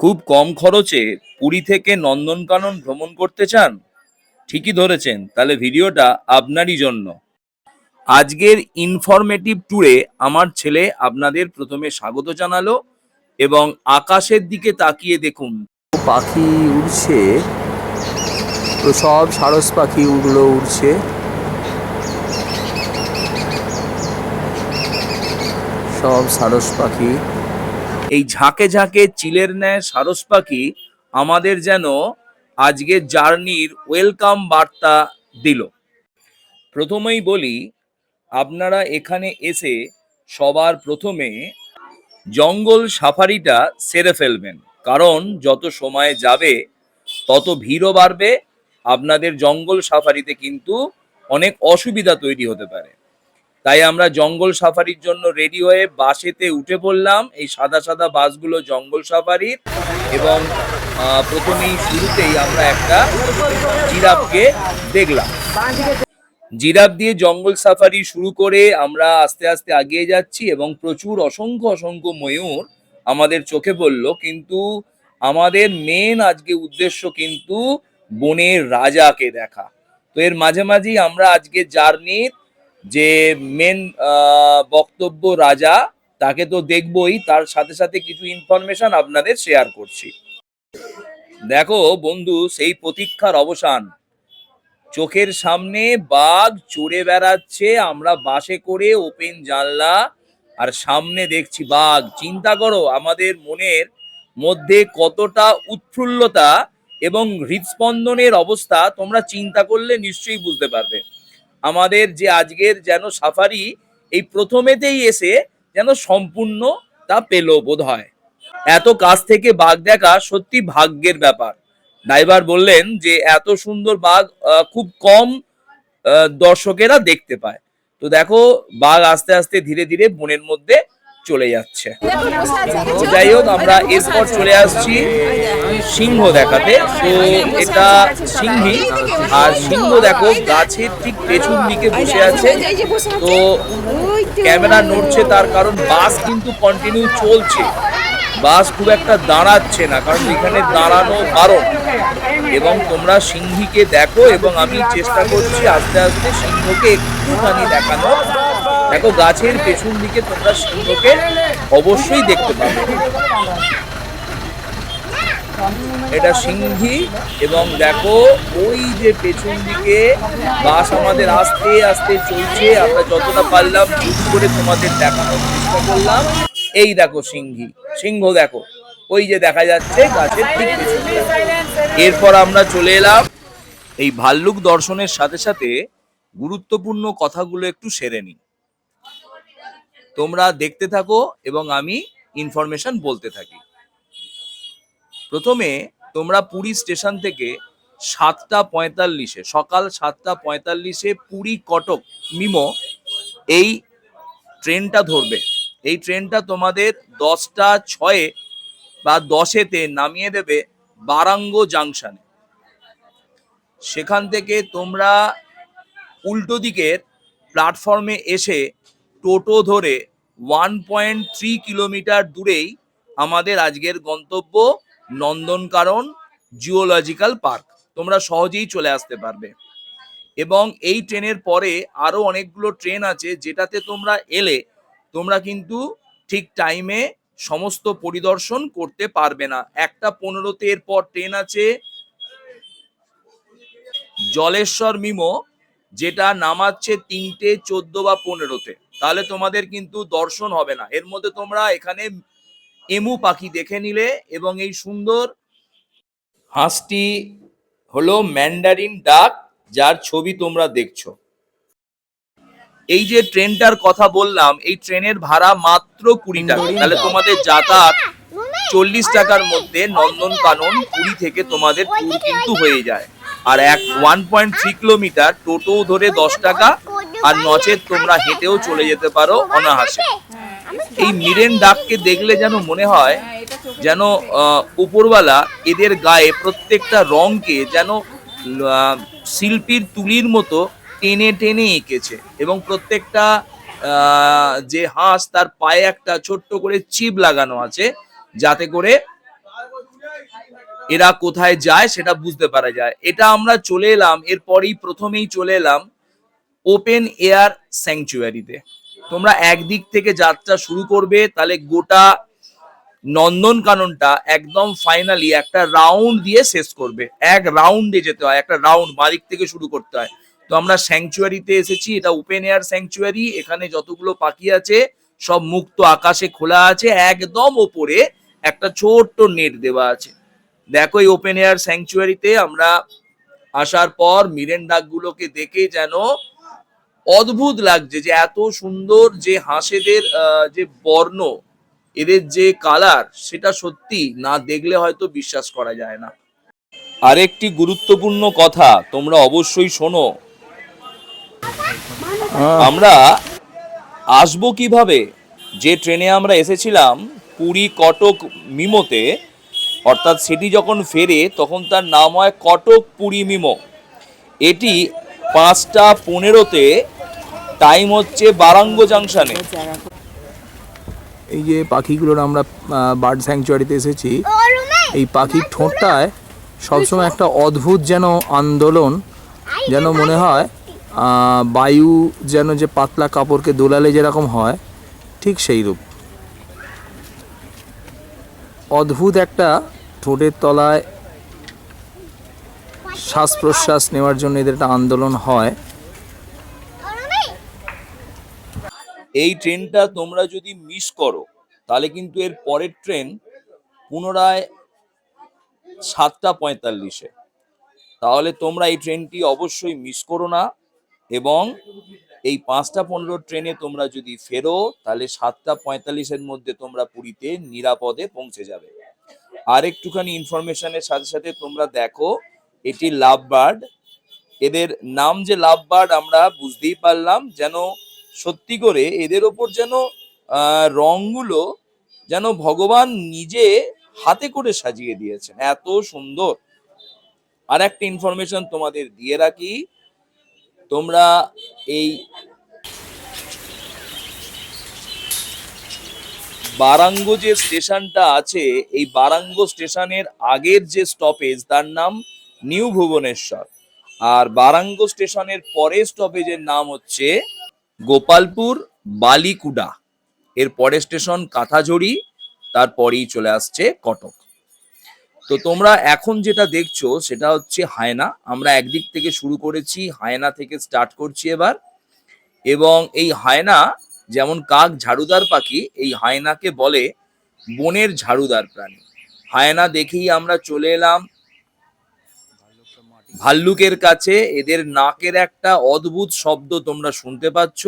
খুব কম খরচে পুরী থেকে নন্দনকানন ভ্রমণ করতে চান? ঠিকই ধরেছেন, তাহলে ভিডিওটা আপনারই জন্য। আজকের ইনফরমেটিভ ট্যুরে আমার ছেলে আপনাদের প্রথমে স্বাগত জানালো এবং আকাশের দিকে তাকিয়ে দেখুন। পাখি উড়ছে তো সব সারস পাখি উড়লো উড়ছে। সব সারস পাখি এই ঝাঁকে ঝাঁকে চিলের ন্যায় সারস পাখি আমাদের যেন আজকে জার্নির ওয়েলকাম বার্তা দিল। প্রথমেই বলি, আপনারা এখানে এসে সবার প্রথমে জঙ্গল সাফারিটা সেরে ফেলবেন। কারণ যত সময় যাবে, তত ভিড়ও বাড়বে। আপনাদের জঙ্গল সাফারিতে কিন্তু অনেক অসুবিধা তৈরি হতে পারে। তাই আমরা জঙ্গল সাফারির জন্য রেডি হয়ে বাসেতে উঠে পড়লাম। এই সাদা সাদা বাসগুলো জঙ্গল সাফারির। এবং প্রথমেই শুরুতেই আমরা একটা জিরাফকে দেখলাম। জিরাফ দিয়ে জঙ্গল সাফারি শুরু করে আমরা আস্তে আস্তে এগিয়ে যাচ্ছি এবং প্রচুর অসংখ্য অসংখ্য ময়ূর আমাদের চোখে পড়ল। কিন্তু আমাদের মেন আজকে উদ্দেশ্য কিন্তু বনের রাজাকে দেখা। তো এর মাঝে মাঝেই আমরা আজকে জার্নির যে মেন বক্তব্য রাজা, তাকে তো দেখবই, তার সাথে সাথে কিছু ইনফরমেশন আপনাদের শেয়ার করছি। দেখো বন্ধু, সেই প্রতীক্ষার অবসান। চোখের সামনে বাঘ চড়ে বেড়াচ্ছে, আমরা বাসে করে ওপেন জানলা, আর সামনে দেখছি বাঘ। চিন্তা করো, আমাদের মনের মধ্যে কতটা উৎফুল্লতা এবং হৃদস্পন্দনের অবস্থা, তোমরা চিন্তা করলে নিশ্চয়ই বুঝতে পারবে। আমাদের যে আজকের যেন সাফারি, এই প্রথমেতেই এসে যেন সম্পূর্ণ তা পেল বোধ হয় এত কাছ থেকে বাঘ দেখা সত্যি ভাগ্যের ব্যাপার। ড্রাইভার বললেন যে, এত সুন্দর বাঘ খুব কম দর্শকেরা দেখতে পায়। তো দেখো, বাঘ আস্তে আস্তে ধীরে ধীরে বনের মধ্যে চলে যাচ্ছে। যাই হোক, আমরা এরপর চলে আসছি সিংহ দেখাতে। তো এটা সিংহী, আর সিংহ দেখো, গাছের ঠিক পেছন দিকে বসে আছে। তো ক্যামেরা নড়ছে তার কারণ বাস কিন্তু কন্টিনিউ চলছে। বাস খুব একটা দাঁড়াচ্ছে না, কারণ এখানে দাঁড়ানো বারণ। এবং তোমরা সিংহীকে দেখো, এবং আমি চেষ্টা করছি আস্তে আস্তে সিংহকে একটুখানি দেখানো দেখো, গাছের পেছন দিকে তোমরা সিংহকে অবশ্যই দেখতে পাবে। এটা সিংহী এবং দেখো, ওই যে পেছন দিকে বাস আমাদের আস্তে আস্তে চলছে। আমরা যতটা পারলাম জুম করে তোমাদের দেখানোর চেষ্টা করলাম। এই দেখো সিংহী, সিংহ দেখো, ওই যে দেখা যাচ্ছে গাছের ঠিক পেছন এরপর আমরা চলে এলাম। এই ভাল্লুক দর্শনের সাথে সাথে গুরুত্বপূর্ণ কথাগুলো একটু সেরে নিই। তোমরা দেখতে থাকো এবং আমি ইনফরমেশন বলতে থাকি। প্রথমে তোমরা পুরী স্টেশন থেকে সাতটা পঁয়তাল্লিশে, সকাল সাতটা পঁয়তাল্লিশে পুরী কটক মিমো এই ট্রেনটা ধরবে। এই ট্রেনটা তোমাদের দশটা ছয়ে বা দশেতে নামিয়ে দেবে বারাঙ্গ জাংশনে। সেখান থেকে তোমরা উল্টো দিকের প্ল্যাটফর্মে এসে টোটো ধরে ওয়ান পয়েন্ট থ্রি কিলোমিটার দূরেই আমাদের আজকের গন্তব্য নন্দনকানন জিওলজিক্যাল পার্ক তোমরা সহজেই চলে আসতে পারবে। এবং এই ট্রেনের পরে আরও অনেকগুলো ট্রেন আছে, যেটাতে তোমরা এলে তোমরা কিন্তু ঠিক টাইমে সমস্ত পরিদর্শন করতে পারবে না। একটা পনেরোতে এরপর ট্রেন আছে জলেশ্বর মিমো যেটা নামাচ্ছে তিনটে চোদ্দ বা পনেরোতে তাহলে তোমাদের কিন্তু দর্শন হবে না। এর মধ্যে তোমরা এখানে এমু পাখি দেখে নিলে এবং এই সুন্দর হাঁসটি হলো ম্যান্ডারিন ডাক যার ছবি তোমরা দেখছ। এই যে ট্রেনটার কথা বললাম এই ট্রেনের ভাড়া মাত্র কুড়ি টাকা। তাহলে তোমাদের যাতায়াত চল্লিশ টাকার মধ্যে নন্দনকানন পুরী থেকে তোমাদের ট্যুর কিন্তু হয়ে যায়। আর এক ওয়ান পয়েন্ট থ্রি কিলোমিটার টোটো ধরে দশ টাকা আর নচেত তোমরা হেঁটেও চলে যেতে পারো অনাহাসে। এই মিরেন ডাককে দেখলে যেন মনে হয় যেন আহ, উপরওয়ালা এদের গায়ে প্রত্যেকটা রংকে যেন শিল্পীর তুলির মতো টেনে টেনে এঁকেছে এবং প্রত্যেকটা আহ, যে হাঁস তার পায়ে একটা ছোট্ট করে চিপ লাগানো আছে যাতে করে এরা কোথায় যায় সেটা বুঝতে পারা যায়। এটা আমরা চলে এলাম, এরপরেই প্রথমেই চলে এলাম ওপেন এয়ার স্যাংচুয়ারিতে তোমরা একদিক থেকে যাত্রা শুরু করবে, তাহলে গোটা নন্দনকাননটা একদম ফাইনালি একটা রাউন্ড দিয়ে শেষ করবে। এক রাউন্ডে যেতে হয়, একটা রাউন্ড বাদিক থেকে শুরু করতে হয়। তো আমরা স্যাংচুয়ারিতে এসেছি, এটা ওপেন এয়ার স্যাংচুয়ারি এখানে যতগুলো পাখি আছে, সব মুক্ত আকাশে খোলা আছে, একদম ওপরে একটা ছোট্ট নেট দেওয়া আছে। দেখো এই ওপেন এয়ার স্যাংচুয়ারিতে আমরা আসার পর মিরেন ডাকগুলোকে দেখে যেন অদ্ভুত লাগছে যে এত সুন্দর যে হাঁসেদের যে বর্ণ এদের যে কালার সেটা সত্যি না দেখলে হয়তো বিশ্বাস করা যায় না। আরেকটি গুরুত্বপূর্ণ কথা তোমরা অবশ্যই শোনো। আমরা আসব কীভাবে? যে ট্রেনে আমরা এসেছিলাম পুরী কটক মিমোতে অর্থাৎ সেটি যখন ফেরে তখন তার নাম হয় কটক পুরী মিমো। এটি পাঁচটা পনেরোতে টাইম হচ্ছে বারাঙ্গ জাংশনে এই যে পাখিগুলোর আমরা বার্ড স্যাংচুয়ারিতে এসেছি এই পাখির ঠোঁটটায় সবসময় একটা অদ্ভুত যেন আন্দোলন যেন মনে হয় বায়ু যেন যে পাতলা কাপড়কে দোলালে যেরকম হয় ঠিক সেই রূপ। অদ্ভুত একটা ঠোঁটের তলায় শ্বাস প্রশ্বাস নেওয়ার জন্য এদের একটা আন্দোলন হয়। এই ট্রেনটা তোমরা যদি মিস করো, তাহলে কিন্তু এর পরের ট্রেন পুনরায় সাতটা পঁয়তাল্লিশে। তাহলে তোমরা এই ট্রেনটি অবশ্যই মিস করো না। এবং এই পাঁচটা পনেরো ট্রেনে তোমরা যদি ফেরো, তাহলে সাতটা পঁয়তাল্লিশের মধ্যে তোমরা পুরীতে নিরাপদে পৌঁছে যাবে। আর একটুখানি ইনফরমেশনের সাথে সাথে তোমরা দেখো, এটি লাভ বার্ড এদের নাম যে লাভ বার্ড আমরা বুঝতেই পারলাম, যেন সত্যি করে এদের ওপর যেন রংগুলো যেন ভগবান নিজে হাতে করে সাজিয়ে দিয়েছেন। এত সুন্দর। আর একটা ইনফরমেশন তোমাদের দিয়ে রাখি তোমরা এই বারাঙ্গ যে স্টেশনটা আছে, এই বারাঙ্গ স্টেশনের আগের যে স্টপেজ তার নাম নিউ ভুবনেশ্বর। আর বারাঙ্গ স্টেশনের পরের স্টপেজের নাম হচ্ছে গোপালপুর বালিকুডা। এর পরের স্টেশন কাঁথাঝড়ি, তারপরেই চলে আসছে কটক। তো তোমরা এখন যেটা দেখছ সেটা হচ্ছে হায়না। আমরা একদিক থেকে শুরু করেছি, হায়না থেকে স্টার্ট করছি এবার। এবং এই হায়না যেমন কাক ঝাড়ুদার পাখি, এই হায়নাকে বলে বনের ঝাড়ুদার প্রাণী। হায়না দেখেই আমরা চলে এলাম ভাল্লুকের কাছে। এদের নাকের একটা অদ্ভুত শব্দ তোমরা শুনতে পাচ্ছ,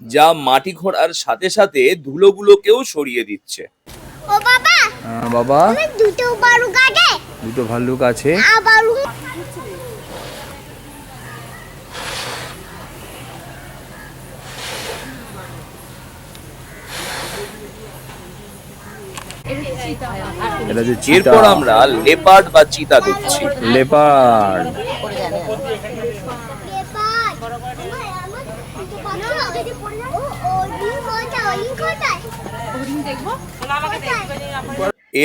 যা মাটি খোঁড়ার সাথে সাথে ধুলোগুলোকেও সরিয়ে দিচ্ছে। ও বাবা বাবা দুটো বারু কাটে দুটো ভাল্লুক আছে এটা যে এরপর আমরা লেপার্ড বা চিতা দেখছি লেপার্ড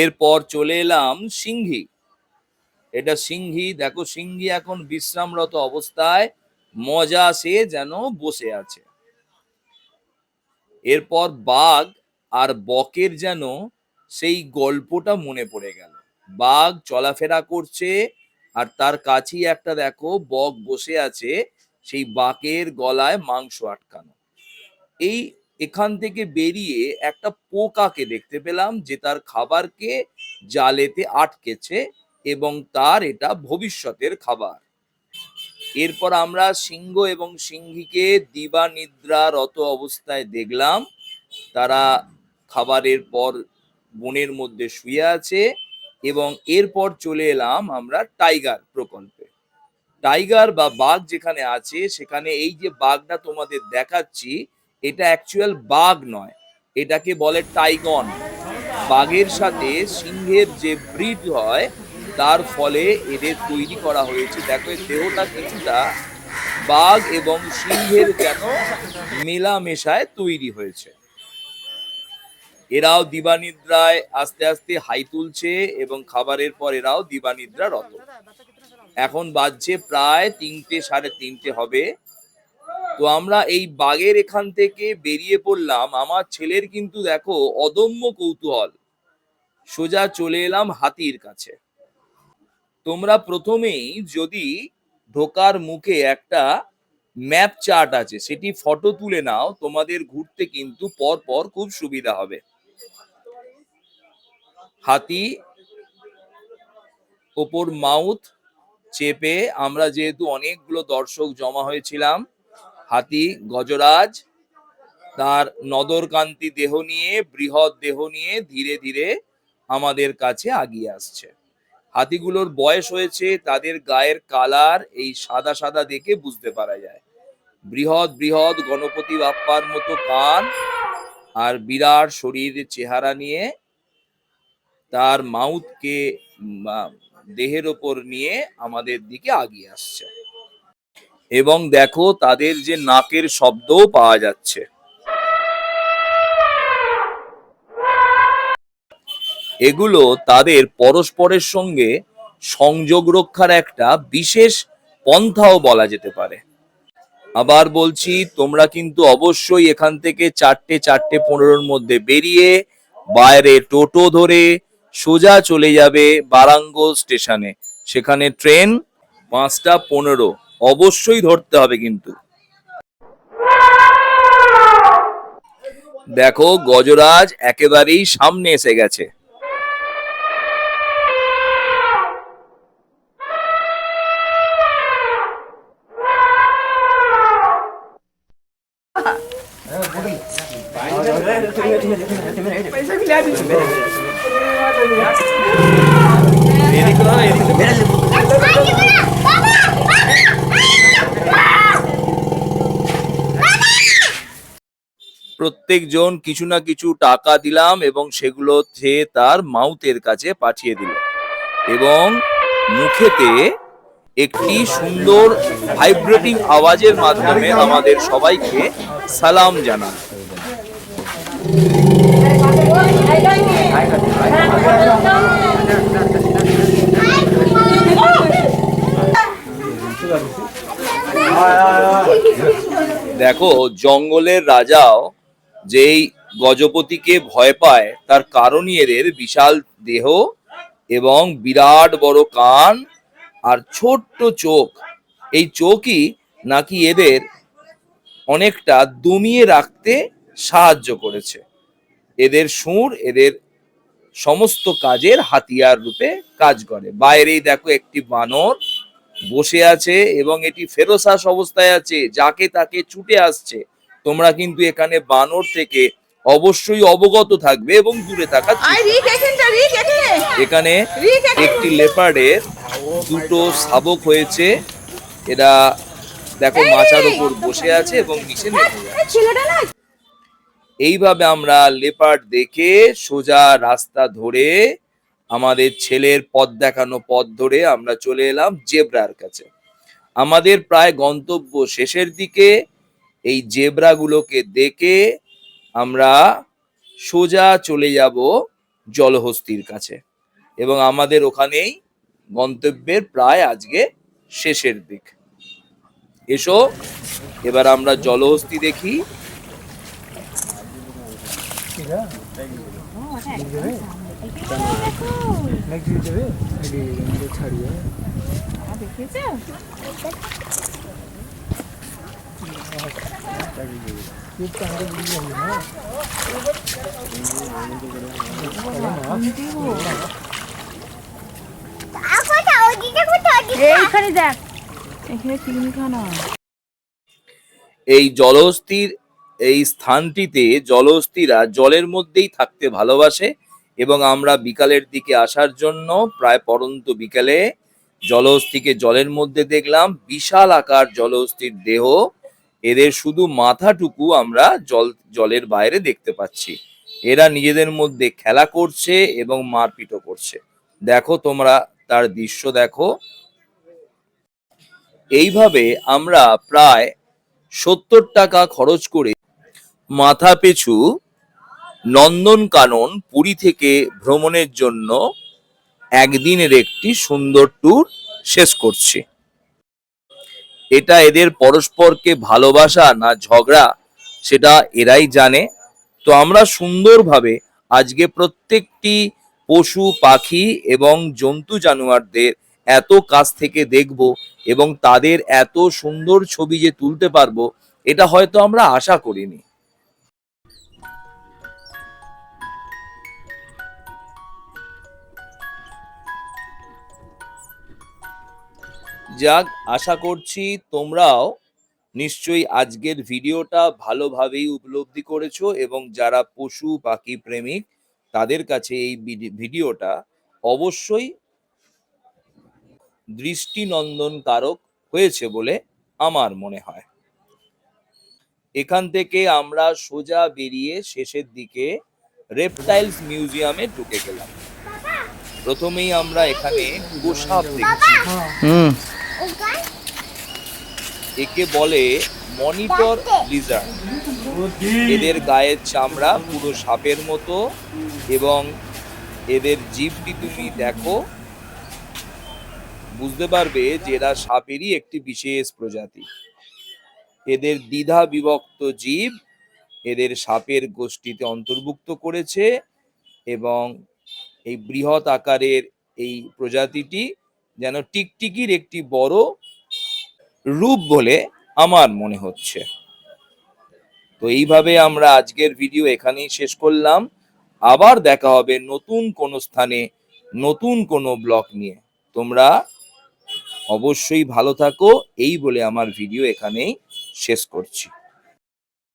এরপর চলে এলাম সিংহি। এটা সিংহি, দেখো সিংহি এখন বিশ্রামরত অবস্থায়, মজা সে যেন বসে আছে। এরপর বাঘ আর বকের যেন সেই গল্পটা মনে পড়ে গেল। বাঘ চলাফেরা করছে আর তার কাছেই একটা দেখো বক বসে আছে, সেই বাঘের গলায় মাংস আটকানো। এই এখান থেকে বেরিয়ে একটা পোকাকে দেখতে পেলাম যে তার খাবারকে জালেতে আটকেছে এবং তার এটা ভবিষ্যতের খাবার। এরপর আমরা সিংহ এবং সিংহীকে দিবা নিদ্রারত অবস্থায় দেখলাম। তারা খাবারের পর বনের মধ্যে শুয়ে আছে এবং এরপর চলে এলাম আমরা টাইগার প্রকল্পে। টাইগার বা বাঘ যেখানে আছে, সেখানে এই যে বাঘটা তোমাদের দেখাচ্ছি এটা অ্যাকচুয়াল বাঘ নয়। এটাকে বলে টাইগন। বাঘের সাথে সিংহের যে ব্রিড হয়, তার ফলে এদের তৈরি করা হয়েছে। দেখো দেহটা কিছুটা বাঘ এবং সিংহের যেন মেলামেশায় তৈরি হয়েছে। এরাও দিবানিদ্রায় আস্তে আস্তে হাই তুলছে এবং খাবারের পর এরাও দিবানিদ্রা রত। এখন বাজছে প্রায় তিনটে, সাড়ে তিনটে হবে। তো আমরা এই বাগের এখান থেকে বেরিয়ে পড়লাম। আমার ছেলের কিন্তু দেখো অদম্য কৌতূহল। সোজা চলে এলাম হাতির কাছে। তোমরা প্রথমেই যদি ঢোকার মুখে একটা ম্যাপ চার্ট আছে, সেটি ফটো তুলে নাও, তোমাদের ঘুরতে কিন্তু পর পর খুব সুবিধা হবে। হাতি ওপর মাউথ চেপে আমরা যেহেতু অনেকগুলো দর্শক জমা হয়েছিলাম হাতি, গজরাজ, তার নদরকান্তি দেহ নিয়ে, বৃহৎ দেহ নিয়ে ধীরে ধীরে আমাদের কাছে আগিয়ে আসছে। হাতিগুলোর বয়স হয়েছে, তাদের গায়ের কালার এই সাদা সাদা দেখে বুঝতে পারা যায়। বৃহৎ বৃহৎ গণপতি বাপ্পার মতো কান আর বিরাট শরীর চেহারা নিয়ে, তার মাউথকে দেহের ওপর নিয়ে আমাদের দিকে আগিয়ে আসছে। এবং দেখো তাদের যে নাকের শব্দও পাওয়া যাচ্ছে। এগুলো তাদের পরস্পরের সঙ্গে সংযোগ রক্ষার একটা বিশেষ পন্থাও বলা যেতে পারে। আবার বলছি, তোমরা কিন্তু অবশ্যই এখান থেকে চারটে চারটে পনেরোর মধ্যে বেরিয়ে বাইরে টোটো ধরে সোজা চলে যাবে বারাঙ্গল স্টেশনে। সেখানে ট্রেন পাঁচটা পনেরো। অবশ্যই ধরতে হবে কিন্তু। দেখো গজরাজ একেবারেই সামনে এসে গেছে। প্রত্যেকজন কিছু না কিছু টাকা দিলাম এবং সেগুলো সে তার মাউথের কাছে পাঠিয়ে দিল। এবং মুখেতে একটি সুন্দর ভাইব্রেটিং আওয়াজের মাধ্যমে আমাদের সবাইকে সালাম জানান। দেখো, জঙ্গলের রাজাও যেই গজপতিকে ভয় পায়, তার কারণই এদের বিশাল দেহ এবং বিরাট বড় কান আর ছোট্ট চোখ। এই চোখই নাকি এদের অনেকটা দমিয়ে রাখতে সাহায্য করেছে। এদের সুর এদের সমস্ত কাজের হাতিয়ার রূপে কাজ করে। বাইরেই দেখো একটি বানর বসে আছে এবং এটি ফেরোসাস অবস্থায় আছে, যাকে তাকে ছুটে আসছে। তোমরা কিন্তু এখানে বানর থেকে অবশ্যই অবগত থাকবে এবং দূরে থাকা এখানে। একটি লেপার্ডের দুটো শাবক হয়েছে। এরা দেখো মাচার উপর বসে আছে এবং নিচে ছেলেটা না। এইভাবে আমরা লেপার্ড দেখে সোজা রাস্তা ধরে আমাদের ছেলের পথ দেখানো পথ ধরে আমরা চলে এলাম জেব্রার কাছে। আমাদের প্রায় গন্তব্য শেষের দিকে। এই জেব্রাগুলোকে দেখে আমরা সোজা চলে যাব জলহস্তির কাছে। এবং আমাদের ওখানেই গন্তব্যের প্রায় আজকে শেষের দিক। এসো, এবার আমরা জলহস্তি দেখি। দেখেছ কোথায় ওদিকে কোথায় ওদিকে এই জলহস্তির, এই স্থানটিতে জলহস্তিরা জলের মধ্যেই থাকতে ভালোবাসে এবং আমরা বিকালের দিকে আসার জন্য প্রায় পরন্ত বিকালে জলহস্তিকে জলের মধ্যে দেখলাম। বিশাল আকার জলহস্তির দেহ। এদের শুধু মাথাটুকু আমরা জল, জলের বাইরে দেখতে পাচ্ছি। এরা নিজেদের মধ্যে খেলা করছে এবং মারপিটও করছে। দেখো তোমরা তার দৃশ্য দেখো। এইভাবে আমরা প্রায় সত্তর টাকা খরচ করে মাথা পিছু নন্দনকানন পুরী থেকে ভ্রমণের জন্য একদিনের একটি সুন্দর ট্যুর শেষ করছি। এটা এদের পরস্পরকে ভালোবাসা না ঝগড়া, সেটা এরাই জানে। তো আমরা সুন্দরভাবে আজকে প্রত্যেকটি পশু, পাখি এবং জন্তু জানোয়ারদের এত কাছ থেকে দেখব এবং তাদের এত সুন্দর ছবি যে তুলতে পারব, এটা হয়তো আমরা আশা করিনি। যাক আশা করছি তোমরাও নিশ্চয়ই আজকের ভিডিওটা ভালোভাবেই উপলব্ধি করেছ এবং যারা পশু পাখি প্রেমিক তাদের কাছে এই ভিডিওটা অবশ্যই দৃষ্টিনন্দন কারক হয়েছে বলে আমার মনে হয়। এখান থেকে আমরা সোজা বেরিয়ে শেষের দিকে রেপটাইলস মিউজিয়ামে ঢুকে গেলাম। প্রথমেই আমরা এখানে গোসাপ দেখছি। একে বলে মনিটর লিজার্ড। এদের গায়ের চামড়া পুরো সাপের মতো এবং এদের জিভটি তুমি দেখো, বুঝতে পারবে যে এরা সাপেরই একটি বিশেষ প্রজাতি। এদের দ্বিধা বিভক্ত জীব এদের সাপের গোষ্ঠীতে অন্তর্ভুক্ত করেছে এবং এই বৃহৎ আকারের এই প্রজাতিটি যেন টিকটিকির একটি বড় রূপ বলে আমার মনে হচ্ছে। তো এইভাবে আমরা আজকের ভিডিও এখানেই শেষ করলাম। আবার দেখা হবে নতুন কোনো স্থানে, নতুন কোনো ব্লগ নিয়ে। তোমরা অবশ্যই ভালো থাকো, এই বলে আমার ভিডিও এখানেই শেষ করছি।